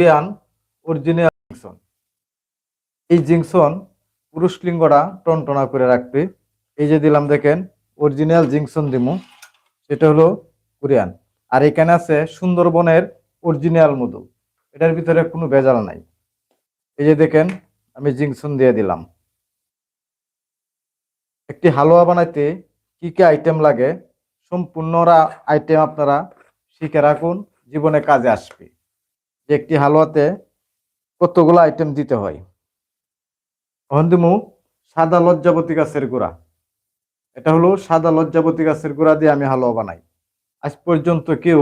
Korean original জিংসন এই জিংসন পুরুষ লিঙ্গটা টনটনা করে রাখবে। এই যে দিলাম দেখেন অরিজিনাল জিংসন দিমু, সেটা হলো কোরিয়ান। আর এখানে আছে সুন্দরবনের অরিজিনাল মধু। এটার ভিতরে কোনো ভেজাল নাই। এই যে দেখেন, আমি জিংসন দিয়ে দিলাম। একটি হালুয়া বানাইতে কি কি আইটেম লাগে, সম্পূর্ণরা আইটেম আপনারা শিখে রাখুন, জীবনে কাজে আসবে। একটি হালুয়াতে কতগুলো আইটেম দিতে হয়। হন্দিমু সাদা লজ্জাবতী গাছের গুঁড়া। এটা হলো সাদা লজ্জাবতী গাছের গুঁড়া দিয়ে আমি হালুয়া বানাই। আজ পর্যন্ত কেউ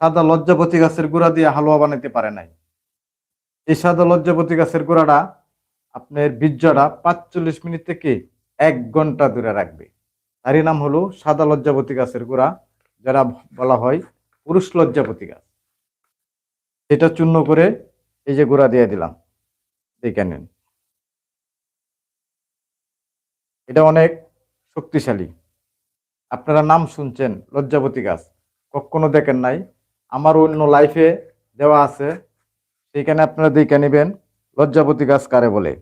সাদা লজ্জাবতী গাছের গুঁড়া দিয়ে হালুয়া বানাইতে পারে নাই। এই সাদা লজ্জাবতী গাছের গুঁড়াটা আপনার বীর্যটা পাঁচচল্লিশ মিনিট থেকে এক ঘণ্টা দূরে রাখবে। তারই নাম হলো সাদা লজ্জাবতী গাছের গুঁড়া, যারা বলা হয় পুরুষ লজ্জাপতি গাছ। এটা চূর্ণ করে এই যে গুঁড়া দিয়ে দিলাম। দেখে নেন। এটা অনেক শক্তিশালী। আপনারা নাম শুনছেন লজ্জাপতি গাছ। কখনো দেখেন নাই। আমার অন্য লাইফে দেওয়া আছে। সেইখানে আপনারা দেখে নেবেন লজ্জাপতি গাছ কারে বলে।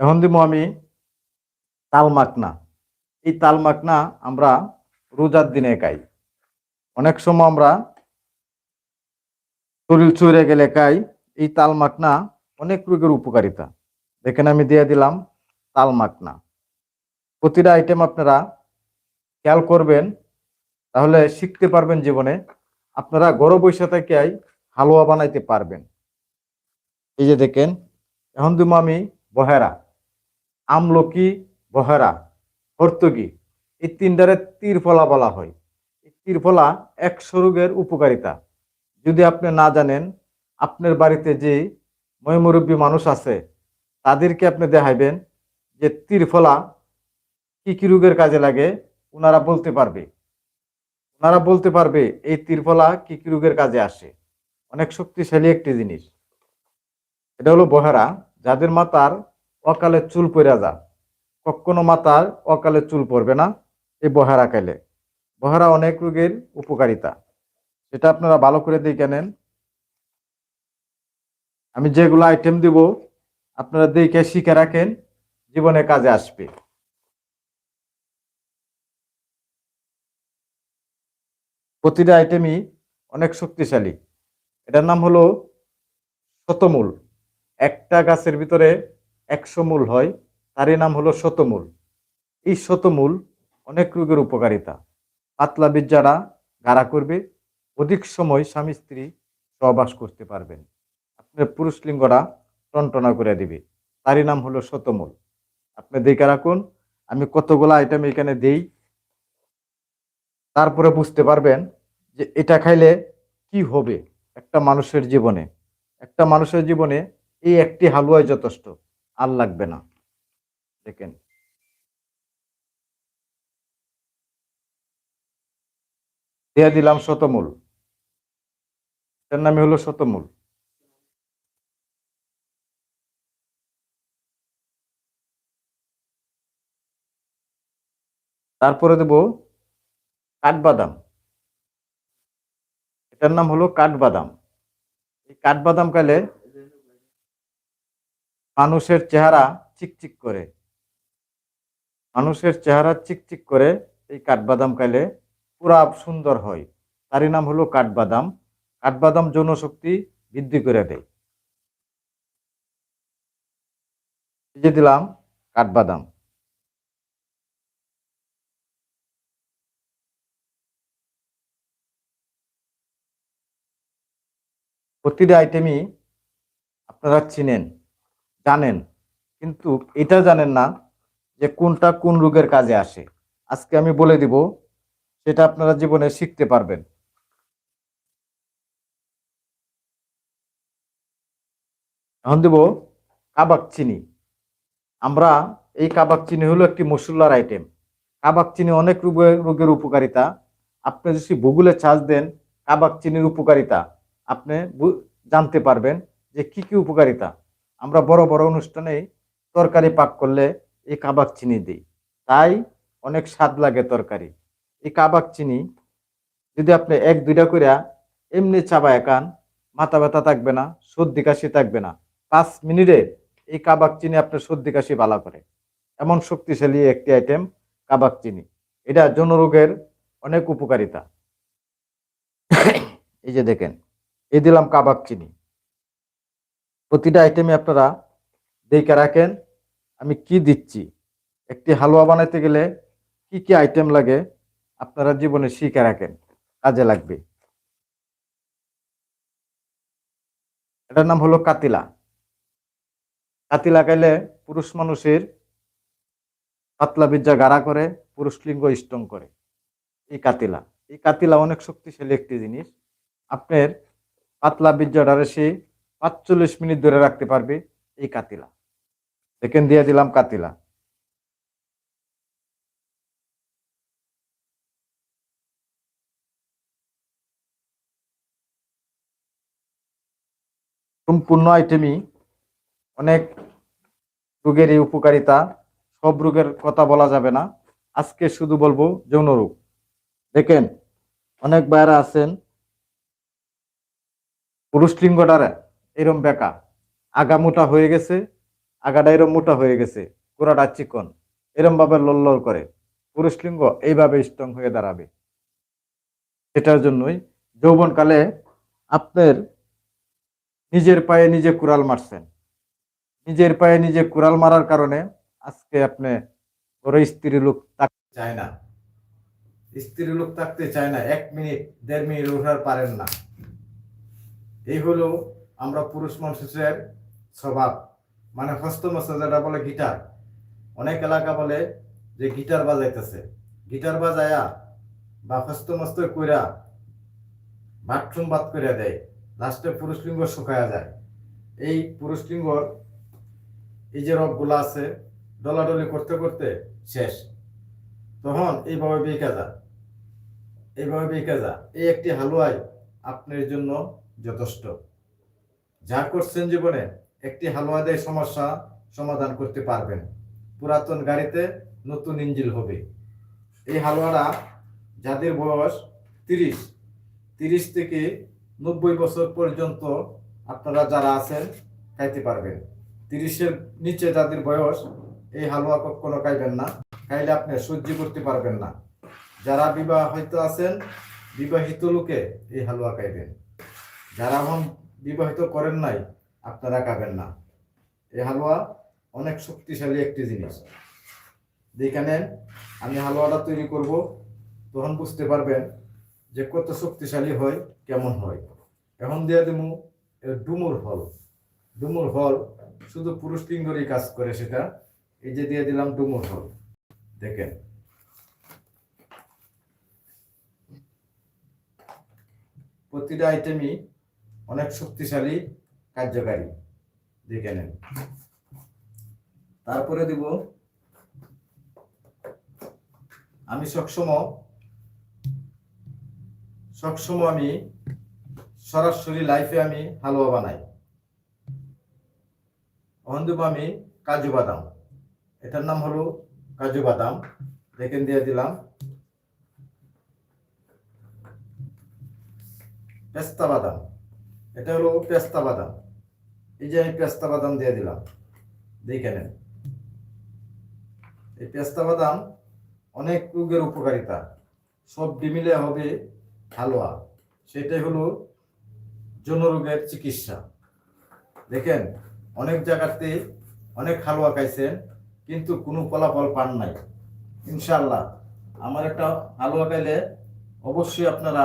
এখন দিব আমি তাল মাখনা এই তাল মাখনা আমরা রোজার দিনে খাই। অনেক সময় আমরা শরীর চুরে গেলে খাই এই তাল মাখনা অনেক রোগের উপকারিতা। দেখেন আমি দিয়ে দিলাম তাল মাখনা। প্রতিটা আইটেম আপনারা খেয়াল করবেন, তাহলে শিখতে পারবেন জীবনে। আপনারা গরম বৈশা থেকে হালুয়া বানাইতে পারবেন। এই যে দেখেন, এখন দিব আমি বহেরা, আমলকি, বহেরা, হর্তকি। এই তিনটারে তীরফলা বলা হয়। এই তীরফলা একশো রোগের উপকারিতা। যদি আপনি না জানেন, আপনার বাড়িতে যে ময়মুরব্বী মানুষ আছে, তাদেরকে আপনি দেখাইবেন যে তীরফলা কি কি রোগের কাজে লাগে ওনারা বলতে পারবে। ওনারা বলতে পারবে এই তীরফলা কি কি রোগের কাজে আসে। অনেক শক্তিশালী একটি জিনিস। এটা হলো বহেরা, যাদের মাতার অকালে চুল পড়া যা কখনো মাতার অকালে চুল পড়বে না এই বহেরা খাইলে বহেরা অনেক রোগের উপকারিতা। সেটা আপনারা ভালো করে দেখে নেন। আমি যেগুলো আইটেম দিব, আপনারা দেখে শিখে রাখেন, জীবনে কাজে আসবে। প্রতিটা আইটেমই অনেক শক্তিশালী। এটার নাম হলো শতমূল। একটা গাছের ভিতরে একশো মূল হয়, তারই নাম হলো শতমূল। এই শতমূল অনেক রোগের উপকারিতা। পাতলা বীজ যারা, গাড়া করবে অধিক সময় স্বামী স্ত্রী সহবাস করতে পারবেন। আপনার পুরুষ লিঙ্গরা টনটনা করে দিবে। তারই নাম হলো শতমূল। আপনি দেখে রাখুন, আমি কতগুলো আইটেম এখানে দেই। তারপরে বুঝতে পারবেন যে এটা খাইলে কি হবে একটা মানুষের জীবনে। একটা মানুষের জীবনে এই একটি হালুয়াই যথেষ্ট, আর লাগবে না। দেখেন। দিয়ে দিলাম শতমূল। এটার নামে হলো শতমূল। তারপরে দেব কাঠবাদাম। এটার নাম হলো কাঠবাদাম। এই কাঠবাদাম কালে মানুষের চেহারা চিকচিক করে। মানুষের চেহারা চিকচিক করে এই কাঠবাদাম খাইলে পুরা সুন্দর হয়। তারই নাম হলো কাঠবাদাম। কাঠবাদাম যৌনশক্তি বৃদ্ধি করে দেয়। দিলাম, কাঠবাদাম। প্রতিটা আইটেমই আপনারা চিনেন, জানেন, কিন্তু এটা জানেন না যে কোনটা কোন রোগের কাজে আসে। আজকে আমি বলে দিব, সেটা আপনারা জীবনে শিখতে পারবেন। এখন দেব কাবাক চিনি। আমরা এই কাবাক চিনি হলো একটি মশলার আইটেম কাবাক চিনি অনেক রোগের উপকারিতা। আপনি যদি গুগলে চার্জ দেন, কাবাক চিনির উপকারিতা, আপনি জানতে পারবেন যে কি কি উপকারিতা। আমরা বড় বড় অনুষ্ঠানে তরকারি পাক করলে এই কাবাক চিনি দিই। তাই অনেক স্বাদ লাগে তরকারি। এই কাবাক চিনি যদি আপনি এক, দুইটা করে এমনি চাবা একান মাথা ব্যথা থাকবে না, সর্দি কাশি থাকবে না। পাঁচ মিনিটে এই কাবাক চিনি আপনার সর্দি কাশি ভালো করে। এমন শক্তিশালী একটি আইটেম কাবাক চিনি। এটা যৌন রোগের অনেক উপকারিতা। এই যে দেখেন, এই দিলাম কাবাক চিনি। প্রতিটা আইটেমে আপনারা দেখে রাখেন, আমি কি দিচ্ছি, একটি হালুয়া বানাইতে গেলে কি কি আইটেম লাগে, আপনারা জীবনে শিখে রাখেন, কাজে লাগবে। এটার নাম হলো কাতিলা। কাতিলা খাইলে পুরুষ মানুষের পাতলা বিজ্জা গাড়া করে, পুরুষ লিঙ্গ স্ট্রং করে। এই কাতিলা। এই কাতিলা অনেক শক্তিশালী একটি জিনিস। আপনার পাতলা বীর্যটারে সে পাঁচচল্লিশ মিনিট ধরে রাখতে পারবে এই কাতিলা। দেখেন, দিয়ে দিলাম কাতিলা। সম্পূর্ণ আইটেমই অনেক রোগেরই উপকারিতা, সব রোগের কথা বলা যাবে না। আজকে শুধু বলব যৌন রোগ। দেখেন, অনেক বাইরা আছেন, পুরুষ লিঙ্গটার এরম বেকা। আগা মোটা হয়ে গেছে, আগাটা এরম মোটা হয়ে গেছে, গোড়াটা চিকন এরম ভাবে লল্লর করে। পুরুষ লিঙ্গ এইভাবে স্ট্রং হয়ে দাঁড়াবে। সেটার জন্যই যৌবনকালে আপনার নিজের পায়ে নিজে কুড়াল মারছেন। নিজের পায়ে নিজে কুড়াল মারার কারণে আজকে আপনি ওর স্ত্রী লোক থাকতে চায় না। স্ত্রী লোক থাকতে চায় না। এক মিনিট, দেড় মিনিট ওঠার পারেন না। এই হলো আমরা পুরুষ মানুষের স্বভাব। মানে হস্তমস্ত যেটা বলে গিটার। অনেক এলাকা বলে যে গিটার বাজাইতেছে। গিটার বাজায়া বা হস্তমস্ত কইরা বাথরুম বাদ করিয়া দেয়। লাস্টে পুরুষ লিঙ্গ শুকায়া যায়। এই পুরুষ লিঙ্গর এই যে রোগগুলো আছে, ডলাডলি করতে করতে শেষ। তখন এইভাবে বেঁকে যা। এইভাবে বেঁকে যা। এই একটি হালুয়াই আপনার জন্য যথেষ্ট। যা করছেন জীবনে একটি হালুয়া দিয়ে সমস্যা সমাধান করতে পারবেন। পুরাতন গাড়িতে নতুন ইঞ্জিল হবে। এই হালুয়াটা যাদের বয়স তিরিশ তিরিশ থেকে নব্বই বছর পর্যন্ত আপনারা যারা আছেন খাইতে পারবেন। তিরিশের নিচে যাদের বয়স, এই হালুয়া কখনো খাইবেন না। খাইলে আপনি সহ্য করতে পারবেন না। যারা বিবাহিত আছেন, বিবাহিত লোকে এই হালুয়া খাইবেন। যারা এখন বিবাহিত করেন নাই, আপনারা খাবেন না। এই হালুয়া অনেক শক্তিশালী একটি জিনিস। যেখানে আমি হালুয়াটা তৈরি করব, তখন বুঝতে পারবেন যে কত শক্তিশালী হয়, কেমন হয়। এখন দিয়ে দেবো ডুমুর ফল ডুমুর ফল শুধু পুরুষ লিঙ্গরই কাজ করে সেটা। এই যে দিয়ে দিলাম ডুমুর দেখেন। প্রতিটা আইটেমই অনেক শক্তিশালী, কার্যকারী। দেখে নেন। তারপরে দিব, আমি সবসময় সবসময় আমি সরাসরি লাইফে আমি হালুয়া বানাই। দেবো আমি কাজু বাদাম। এটার নাম হলো কাজু বাদাম। দেখেন, দিয়ে দিলাম। পেস্তা বাদাম। এটা হলো পেস্তা বাদাম। এই যে আমি পেস্তা বাদাম দিয়ে দিলাম, দেখে নেন। এই পেস্তা বাদাম অনেক রোগের উপকারিতা। সব মিলে হবে হালুয়া। সেটাই হলো যৌন রোগের চিকিৎসা। দেখেন অনেক জায়গাতে অনেক হালুয়া খাইছেন, কিন্তু কোনো ফলাফল পান নাই। ইনশাল্লাহ আমার একটা হালুয়া খাইলে অবশ্যই আপনারা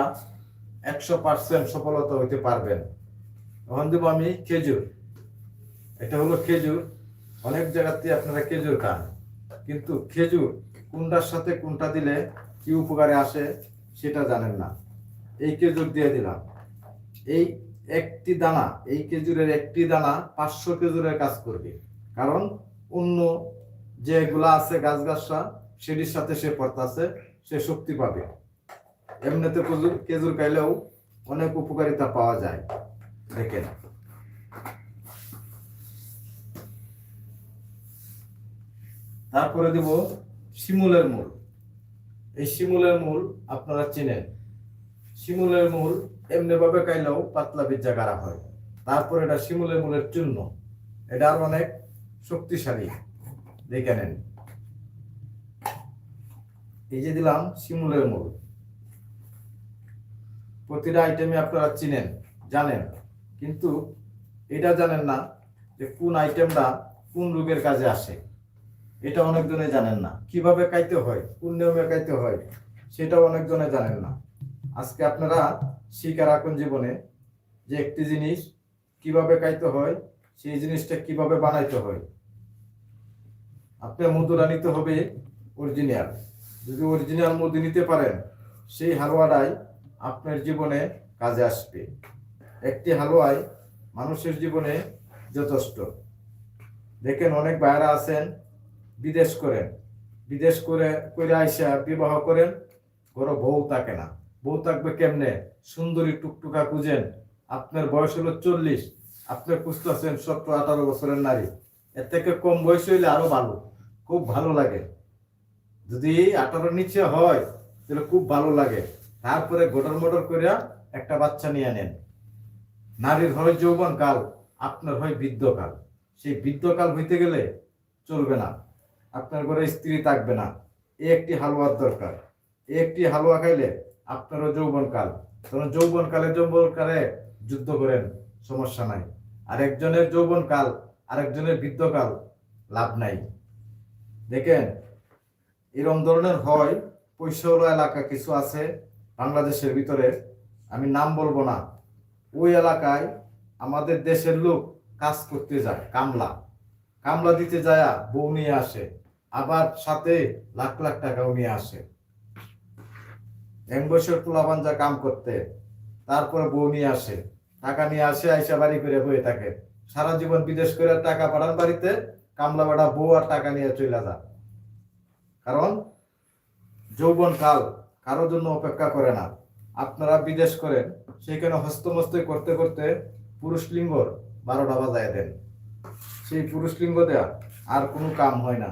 একশো পার্সেন্ট সফলতা হইতে পারবেন। তখন দেবো আমি খেজুর। এটা হলো খেজুর। অনেক জায়গাতে আপনারা খেজুর খান, কিন্তু খেজুর কোনটার সাথে কোনটা দিলে কি উপকারে আসে সেটা জানেন না। এই খেজুর দিয়ে দিলাম। এই একটি দানা, এই খেজুরের একটি দানা পাঁচশো খেজুরের কাজ করবে। কারণ অন্য যেগুলা আছে গাছ গাছরা সেটির সাথে সে পড়তাছে, সে শক্তি পাবে। এমনিতে খেজুর খেজুর খাইলেও অনেক উপকারিতা পাওয়া যায়। দেখেন। তারপরে দেব শিমুলের মূল। এই শিমুলের মূল আপনারা চেনেন। শিমুলের মূল এমনি ভাবে খাইলেও পাতলা পিজ্জা করা হয়। তারপর এটা শিমুলের মূলের চূর্ণ। এটা আর অনেক শক্তিশালী। দেখে নেন। এই যে দিলাম শিমুলের মূল। প্রতিটা আইটেমে আপনারা চিনেন, জানেন। কিন্তু এটা জানেন না যে কোন আইটেমটা কোন রোগের কাজে আসে। এটা অনেকজনে জানেন না। কীভাবে খাইতে হয়, কোন নিয়মে খাইতে হয়, সেটাও অনেকজনে জানেন না। আজকে আপনারা শিখে রাখুন জীবনে যে একটি জিনিস কীভাবে খাইতে হয়, সেই জিনিসটা কীভাবে বানাইতে হয়। আপনি মধুরা নিতে হবে অরিজিনাল যদি অরিজিনাল মধু নিতে পারেন, সেই হালুয়াটাই আপনার জীবনে কাজে আসবে। একটি হালুয়াই মানুষের জীবনে যথেষ্ট। দেখেন অনেক ভাইরা আছেন, বিদেশ করেন। বিদেশ করে করে আইসা বিবাহ করেন, কোনো বউ থাকে না। বউ থাকবে কেমনে? সুন্দরী টুকটুকা খুঁজেন। আপনার বয়স হলো চল্লিশ। আপনি খুঁজতেছেন সতেরো, আঠারো বছরের নারী। এর থেকে কম বয়স হইলে আরও ভালো। খুব ভালো লাগে। যদি আঠারোর নিচে হয়, তাহলে খুব ভালো লাগে। তারপরে গোটর মোটর করিয়া একটা বাচ্চা নিয়ে নেন। নারীর হয় যৌবন কাল, আপনার হয় বৃদ্ধকাল সেই বৃদ্ধকাল হইতে গেলে চলবে না। আপনার ঘরে স্ত্রী থাকবে না। এ একটি হালুয়ার দরকার। এ একটি হালুয়া খাইলে আপনারও যৌবন কাল। তখন যৌবন কালে যৌবন কালে যুদ্ধ করেন, সমস্যা নাই। আর একজনের যৌবন কাল, আরেকজনের বৃদ্ধকাল লাভ নাই। দেখেন, এরম ধরনের হয় পয়সাওয়ালা এলাকা কিছু আছে বাংলাদেশের ভিতরে, আমি নাম বলব না। ওই এলাকায় আমাদের দেশের লোক কাজ করতে যায়, কামলা। কামলা দিতে যায়, বউ নিয়ে আসে। আবার সাথে লাখ লাখ টাকাও নিয়ে আসে। এক বছর পোলাপান যা কাম করতে। তারপরে বউ নিয়ে আসে। টাকা নিয়ে আসে, আইসা বাড়ি করে বয়ে থাকে। সারা জীবন বিদেশ করে টাকা পাঠান বাড়িতে, কামলা বাড়া বউ আর টাকা নিয়ে চলে যা কারণ যৌবন কাল কারোর জন্য অপেক্ষা করে না। আপনারা বিদেশ করেন সেখানে হস্তমস্ত করতে করতে পুরুষ লিঙ্গর বারোটা বাজায় দেন। সেই পুরুষ লিঙ্গ দেয়া আর কোনো কাম হয় না।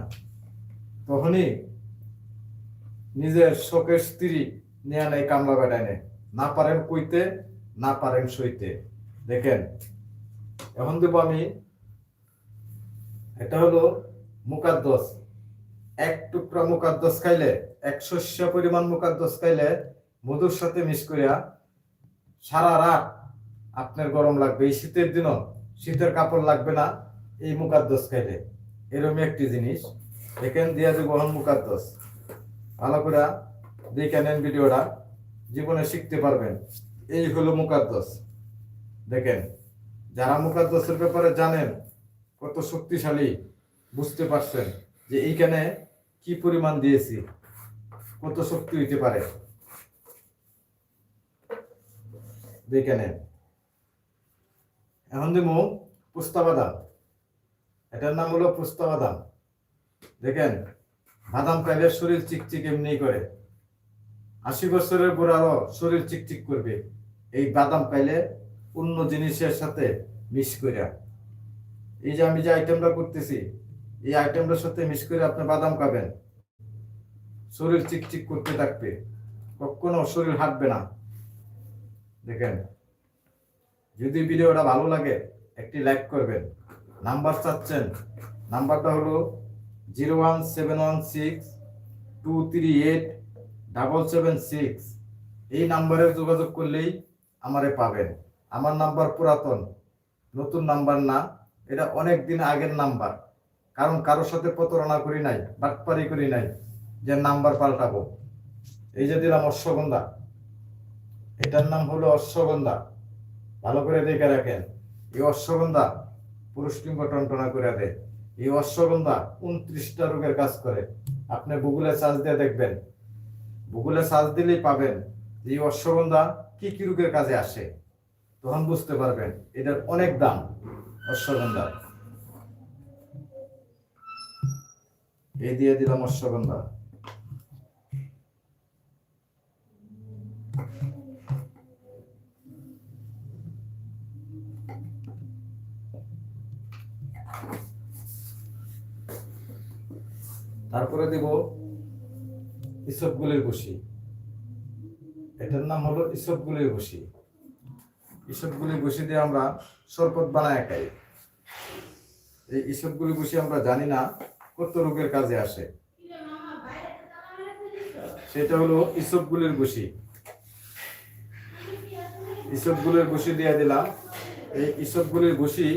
তখনই নিজের শোকের স্ত্রী নেয়া নেই কামলা বেটায় নেয় না। পারেন কইতে, না পারেন সইতে। দেখেন, এখন দেব আমি, এটা হলো মুকাদ্দস। এক টুকরা মুকাদ্দস খাইলে, এক শস্য পরিমাণ মুকাদ্দস খাইলে মধুর সাথে মিশ করিয়া সারা রাত আপনার গরম লাগবে। এই শীতের দিনও শীতের কাপড় লাগবে না এই মুকাদ্দস খাইলে। এরকম একটি জিনিস। এখানে দিয়া যে বহন মুকাদ্দস। ভালো করে দেখে নেন ভিডিওটা, জীবনে শিখতে পারবেন। এই হলো মুকাদ্দস। দেখেন, যারা মুকাদ্দসের ব্যাপারে জানেন, কত শক্তিশালী, বুঝতে পারছেন যে এইখানে কি পরিমাণ দিয়েছি, কত শক্তি হইতে পারে। দেখে নেন। এখন দিব পুস্তা বাদাম এটার নাম হলো পুস্তা বাদাম দেখেন, বাদাম খাইলে শরীর চিকচিক এমনি করে। আশি বছরের বুড়ারও শরীর চিকচিক করবে। এই বাদাম খাইলে অন্য জিনিসের সাথে মিক্স করে এই যে আমি যে আইটেমটা করতেছি, এই আইটেমটার সাথে মিক্স করে আপনি বাদাম খাবেন শরীর চিকচিক করতে থাকবে। কখনো শরীর হাঁটবে না। দেখেন, যদি ভিডিওটা ভালো লাগে, একটি লাইক করবেন। নাম্বার চাচ্ছেন, নাম্বারটা হলো zero one seven one six two three eight double seven six এই নাম্বারে যোগাযোগ করলেই আমারে পাবেন। আমার নাম্বার পুরাতন, নতুন নাম্বার না, এটা অনেক দিন আগের নাম্বার। কারণ কারোর সাথে প্রতারণা করি নাই, বাটপারি করি নাই, যে নাম্বার পাল্টাবো। এই যে দিলাম অশ্বগন্ধা। এটার নাম হলো অশ্বগন্ধা। ভালো করে দেখে রাখেন। এই অশ্বগন্ধা পুরুষ লিঙ্গ টনটনা করে দেয়। এই অশ্বগন্ধা উনত্রিশটা রোগের কাজ করে। আপনি গুগলে সার্চ দিয়ে দেখবেন। গুগলে সার্চ দিলেই পাবেন যে এই অশ্বগন্ধা কি কি রোগের কাজে আসে। তখন বুঝতে পারবেন এটার অনেক দাম, অশ্বগন্ধা। এই দিয়ে দিলাম অশ্বগন্ধা। তারপরে দেব ইসবগুলির বসি। এটার নাম হলো ইসবগুলির বসি। ইসবগুলির বসি দিয়ে আমরা শরবত বানায় খাই। এই ইসবগুলি বসি আমরা জানি না কত রোগের কাজে আসে। সেটা হলো ইসবগুলির বসি। ইসবগুলির বসি দিয়ে দিলাম। এই ইসবগুলির বসি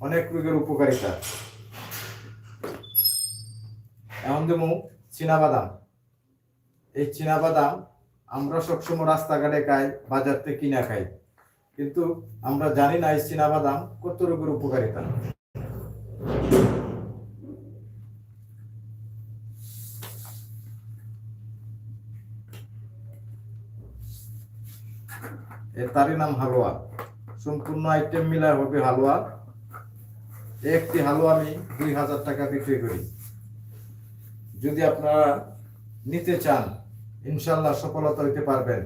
অনেক রোগের উপকারিতা। এমন যেমন বাদাম। এই বাদাম আমরা সবসময় রাস্তাঘাটে খাই, বাজার থেকে কিনা খাই। কিন্তু আমরা জানি না এই বাদাম কত রোগের উপকারিতা। এর তারই নাম হালুয়া। সম্পূর্ণ আইটেম মিলায় হবে হালুয়া। একটি হালুয়া আমি দুই হাজার টাকা বিক্রি করি। যদি আপনারা নিতে চান ইনশাল্লাহ সফলতা হইতে পারবেন।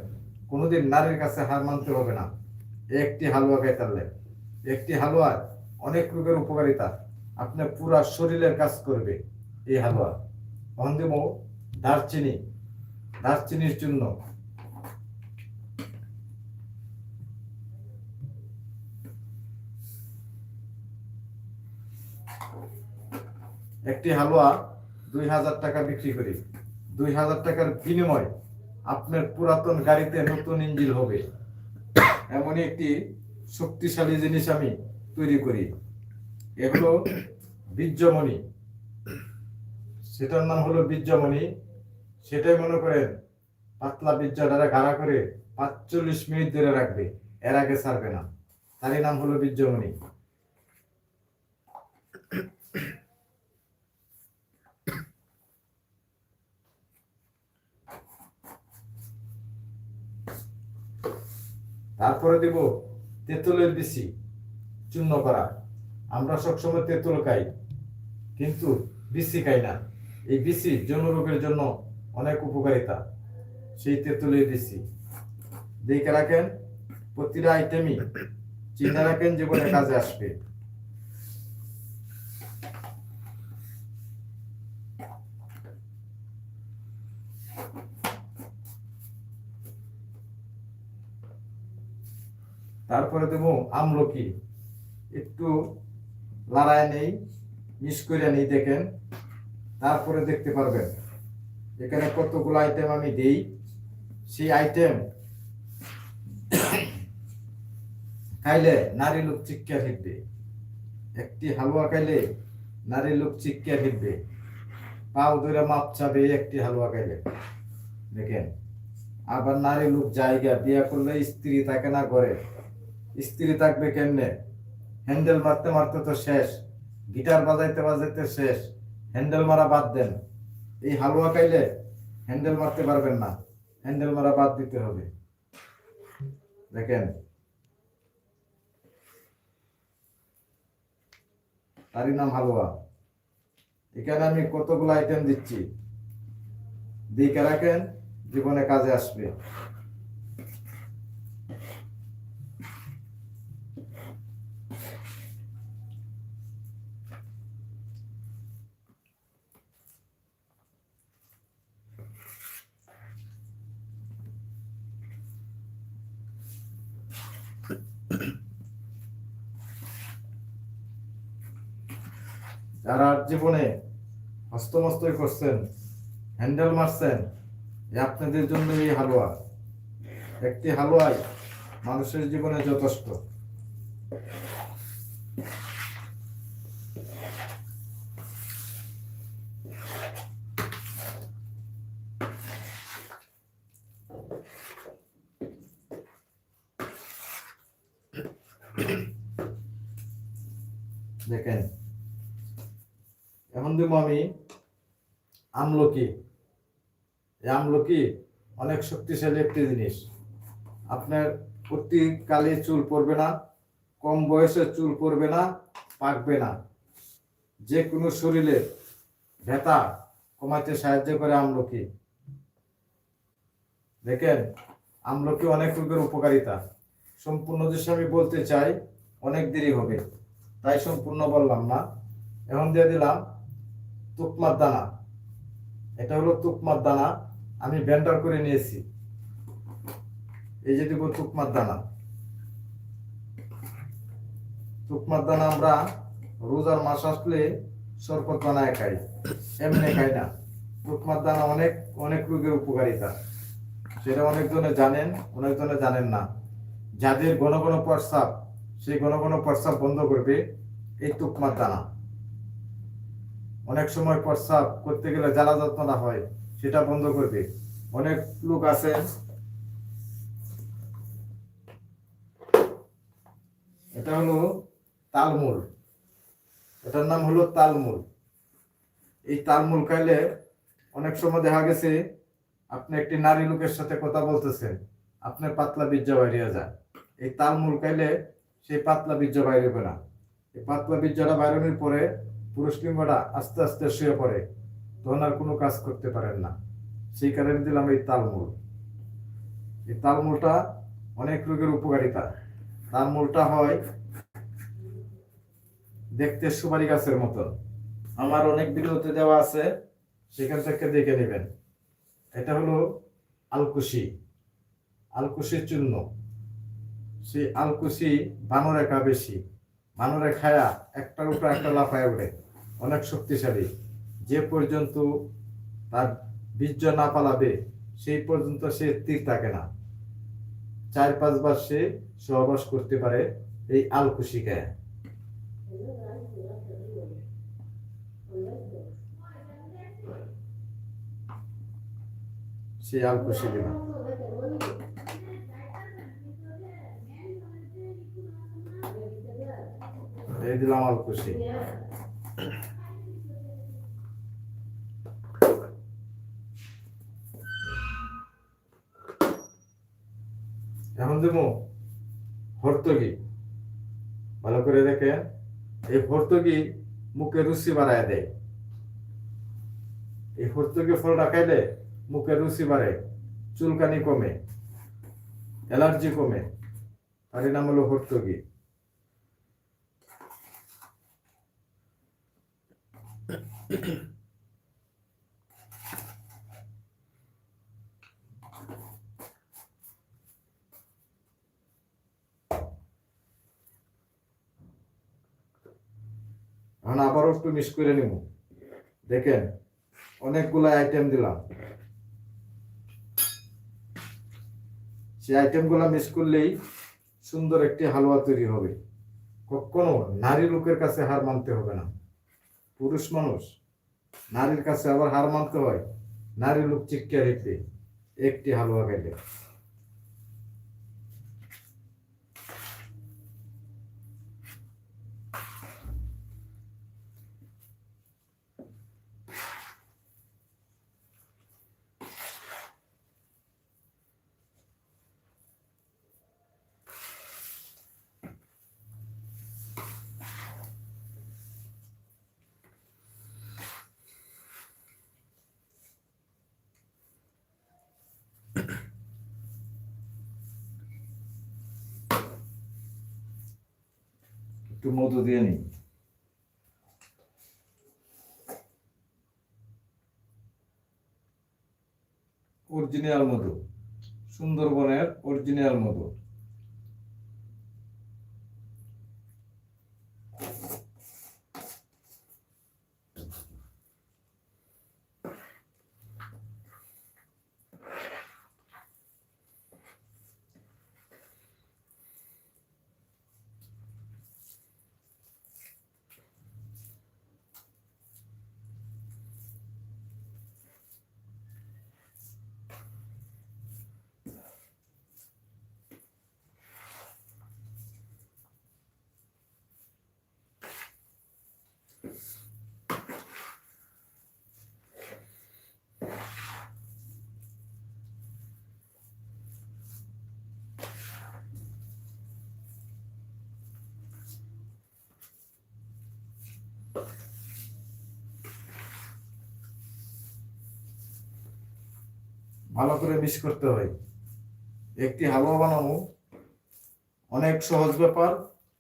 কোনোদিন নারীর কাছে হার মানতে হবে না। একটি হালুয়া খাইতারলে একটি হালুয়া অনেক রোগের উপকারিতা। আপনার পুরা শরীরের কাজ করবে এই হালুয়া। অন্দেম দারচিনি। দারচিনির জন্য একটি হালুয়া দুই হাজার টাকা বিক্রি করি। দুই হাজার টাকার বিনিময় আপনার পুরাতন গাড়িতে নতুন ইঞ্জিন হবে। এমনই একটি শক্তিশালী জিনিস আমি তৈরি করি। এগুলো বীর্যমণি। সেটার নাম হলো বীর্যমণি। সেটাই মনে করেন পাতলা বীর্যটা গাড়া করে পাঁচচল্লিশ মিনিট ধরে রাখবে। এর আগে ছাড়বে না। তারই নাম হলো বীর্যমণি। তারপরে দেব তেঁতুলের বিচি চূর্ণ করা। আমরা সবসময় তেঁতুল খাই, কিন্তু বিচি খাই না। এই বিচি যৌনরোগের জন্য অনেক উপকারিতা, সেই তেঁতুলের বিচি। দেখে রাখেন, প্রতিটা আইটেমই চিন্তা রাখেন জীবনে কাজে আসবে। তারপরে দেব আমলকি। একটু লড়াই নেই মিস করে নেই, দেখেন। তারপরে দেখতে পারবেন। এখানে কতগুলো আইটেম আমি দেই। সেই আইটেম খাইলে নারী লোক চিকিৎসা ফিরবে। একটি হালুয়া খাইলে নারী লোক চিকিৎসা ফিরবে। পাও ধরে মাপ চাবে, একটি হালুয়া খাইলে। দেখেন, আবার নারী লোক জায়গা, বিয়ে করলে স্ত্রী থাকে না ঘরে। স্ত্রী থাকবে কেমনে? হ্যান্ডেল মারতে মারতে তো শেষ, গিটার বাজাইতে বাজাইতে শেষ, হ্যান্ডেল মারা বাদ দেন। এই হালুয়া খাইলে হ্যান্ডেল মারতে পারবেন না, হ্যান্ডেল মারা বাদ দিতে হবে। দেখেন। তারই নাম হালুয়া। এখানে আমি কতগুলো আইটেম দিচ্ছি? দিকে রাখেন, জীবনে কাজে আসবে যারা জীবনে হস্তমস্তই করছেন হ্যান্ডেল মারছেন আপনাদের জন্য এই হালুয়া। একটি হালুয়াই মানুষের জীবনে যথেষ্ট দেখেন এখন দেবো আমি আমলকি। এই আমলকি অনেক শক্তিশালী একটি জিনিস। আপনার অতিকালে চুল পড়বে না, কম বয়সে চুল পড়বে না, পাকবে না। যে কোনো শরীরে ব্যথা কমাতে সাহায্য করে আমলকি। দেখেন, আমলকি অনেক রোগের উপকারিতা। সম্পূর্ণ দৃশ্য আমি বলতে চাই, অনেক দেরি হবে। তাই সম্পূর্ণ বললাম না। এখন দিয়ে দিলাম তুকমার দানা এটা হলো তুকমার দানা আমি ব্যান্ডার করে নিয়েছি। এই যে দিব তুকমার দানা তুকমার দানা আমরা রোজার মাস আসলে শরবত বানায় খাই, এমনি খাই না। তুকমার দানা অনেক অনেক রোগের উপকারিতা। সেটা অনেকজনে জানেন অনেকজনে জানেন না। যাদের ঘন ঘন প্রস্রাব, সেই ঘন ঘন প্রস্রাব বন্ধ করবে এই তুকমার দানা অনেক সময় প্রস্রাব করতে গেলে জ্বালা যন্ত্রণা হয়, সেটা বন্ধ করবে। অনেক লোক আছে। এটা হলো তালমূল। এটার নাম হলো তালমূল। এই তালমূল খাইলে অনেক সময় দেখা গেছে, আপনি একটি নারী লোকের সাথে কথা বলতেছেন, আপনার পাতলা বীর্য বাইরে যায়। এই তালমূল খাইলে সেই পাতলা বীর্য বাইরে না। এই পাতলা বীর্যটা বাইরনের পরে পুরুষ লিঙ্গটা আস্তে আস্তে শুয়ে পড়ে। তখন আর কোনো কাজ করতে পারেন না। সেই কারণে দিলাম এই তালমূল। এই তালমূলটা অনেক রোগের উপকারিতা। তালমূলটা হয় দেখতে সুপারি গাছের মতন। আমার অনেক ভিডিওতে দেওয়া আছে, সেখান থেকে দেখে নেবেন। এটা হলো আলকুশি। আলকুশির চূর্ণ। সেই আলকুশি বানরে খা বেশি। বানরে খায়া একটার উপর একটা লাফায় ওঠে অনেক শক্তিশালী। যে পর্যন্ত তার বীর্য না পালাবে, সেই পর্যন্ত সে তীর থাকে না। চার পাঁচবার সে সহবাস করতে পারে এই আলকুশি খায় সেই আলকুশি দিলাম এই দিলাম আলকুশি। এখন দেবো হর্তগি ভালো করে দেখে। এই হর্তগি মুখে রুচি বাড়ায় দেয়। এই হর্তগি ফলটা খাইলে মুখে রুচি বাড়ে, চুলকানি কমে, অ্যালার্জি কমে। এর নাম হলো হর্তগি এখন একটু মিস করে নিব। দেখেন, অনেকগুলো আইটেম দিলাম। আইটেমগুলো মিস করলেই সুন্দর একটি হালুয়া তৈরি হবে। কখনো নারী লোকের কাছে হার মানতে হবে না। পুরুষ মানুষ, নারীর কাছে আবার হার মানতে হয়। নারী লোক হেঁটে একটি হালুয়া খাইলে। একটু মধু দিয়ে নিই। অরিজিনাল মধু সুন্দরবনের অরিজিনাল মধু। ভালো করে মিস করতে হয়। একটি হালুয়া বানানো অনেক সহজ ব্যাপার,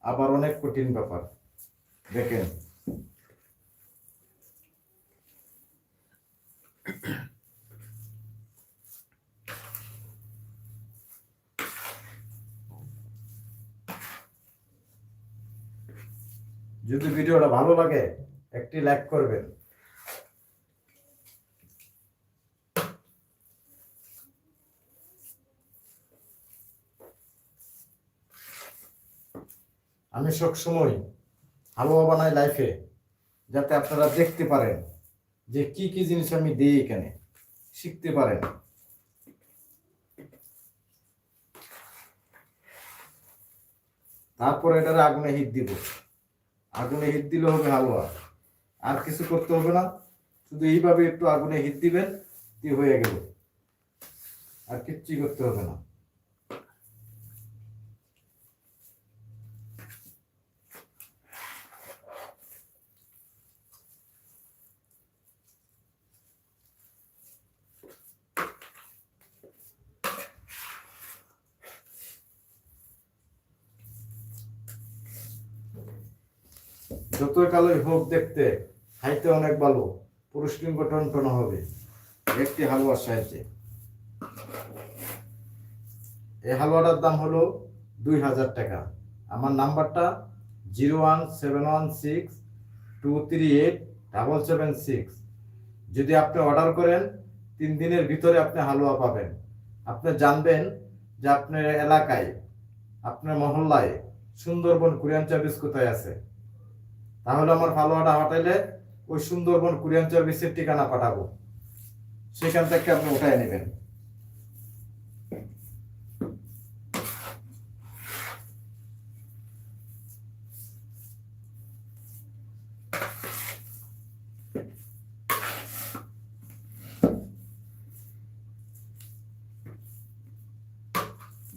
আবার অনেক কঠিন ব্যাপার। দেখেন। যদি ভিডিওটা ভালো লাগে, একটি লাইক করবেন। আমি সবসময় হালুয়া বানাই লাইফে যাতে আপনারা দেখতে পারেন যে কি কি জিনিস আমি দিই এখানে, শিখতে পারেন। তারপর এটার আগুনে হিট দিব। আগুনে হিট দিলে হবে হালুয়া। আর কিছু করতে হবে না, শুধু এইভাবে একটু আগুনে হিট দিবেন, দিয়ে হয়ে গেল। আর কিচ্ছুই করতে হবে না। যতই কালোই হোক দেখতে খাইতে অনেক ভালো। পুরুষ লিঙ্গ টনটন হবে। একটি হালুয়ার সাহায্যে এই হালুয়াটার দাম হলো দুই হাজার টাকা। আমার নাম্বারটা zero one seven one six two three eight double seven six. যদি আপনি অর্ডার করেন, তিন দিনের ভিতরে আপনি হালুয়া পাবেন। আপনি জানবেন যে আপনার এলাকায়, আপনার মহল্লায় সুন্দরবন কুরিয়ান চাবিস কোথায় আছে। তাহলে আমার ভালোয়াটা হটাইলে ওই সুন্দরবন কোরিয়ান সার্ভিসের ঠিকানা পাঠাবো। সেখান থেকে আপনি উঠায় নেবেন।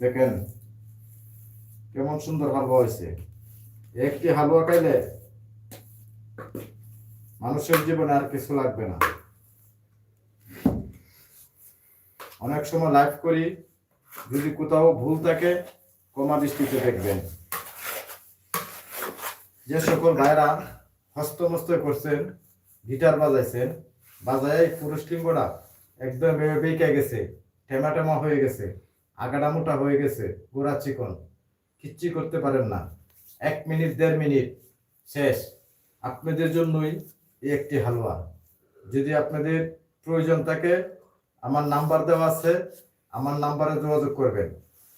দেখেন, কেমন সুন্দর হালুয়া হয়েছে। একটি হালুয়া খাইলে মানুষের জীবনে আর কিছু লাগবে না। অনেক সময় লাইভ করি, যদি কোথাও ভুল থাকে, কমা দৃষ্টিতে দেখবেন। যে সকল ভাইরা হস্তমস্ত করছেন, গিটার বাজাইছেন, বাজায় পুরুষ লিঙ্গটা একদম বেঁকে গেছে টেমা টেমা হয়ে গেছে আগাটা মোটা হয়ে গেছে, গোড়া চিকন, কিচ্ছু করতে পারেন না। এক মিনিট, দেড় মিনিট, শেষ। আপনাদের জন্যই একটি হালুয়া যদি আপনাদের প্রয়োজন থাকে, আমার নাম্বার দেওয়া আছে, আমার নাম্বারে যোগাযোগ করবেন।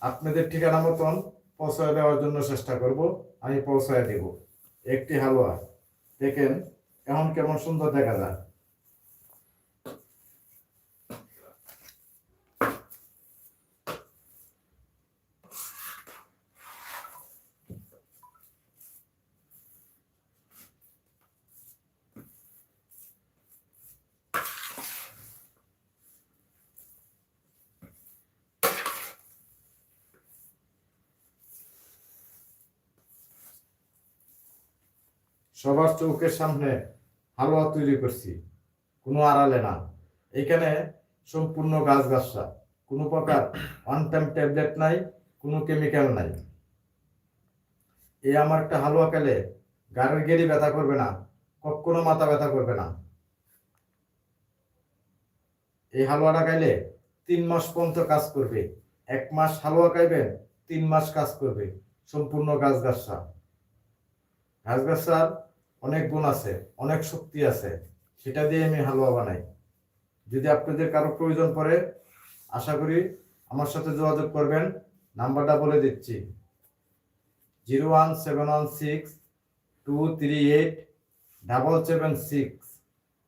আপনাদের ঠিকানা মতন পৌঁছায় দেওয়ার জন্য চেষ্টা করব, আমি পৌঁছায় দেব। একটি হালুয়া দেখেন এখন কেমন সুন্দর দেখা যায়। সবার চৌকের সামনে হালুয়া তৈরি করছি। কোনো আড়ালে না। এখানে সম্পূর্ণ গাছ গাছরা কোনো প্রকার ওয়ান টাইম ট্যাবলেট নাই, কোনো কেমিক্যাল নাই। এই আমার একটা হালুয়া খেলে গাড়ির গেড়ি ব্যথা করবে না, কখনো মাথা ব্যথা করবে না। এই হালুয়াটা খাইলে তিন মাস পর্যন্ত কাজ করবে। এক মাস হালুয়া খাইবেন, তিন মাস কাজ করবে। সম্পূর্ণ গাছ গাছরা গাছ গাছার অনেক গুণ আছে, অনেক শক্তি আছে, সেটা দিয়ে আমি হালুয়া বানাই। যদি আপনাদের কারও প্রয়োজন পড়ে, আশা করি আমার সাথে যোগাযোগ করবেন। নাম্বারটা বলে দিচ্ছি। Zero one seven one six two three eight double seven six.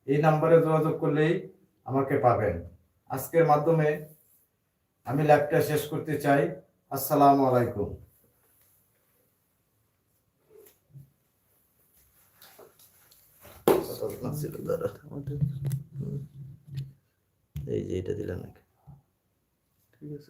এই নাম্বারে যোগাযোগ করলেই আমাকে পাবেন। আজকের মাধ্যমে আমি ল্যাবটা শেষ করতে চাই। আসসালামু আলাইকুম। এই যে এটা দিলাম নাকি ঠিক আছে।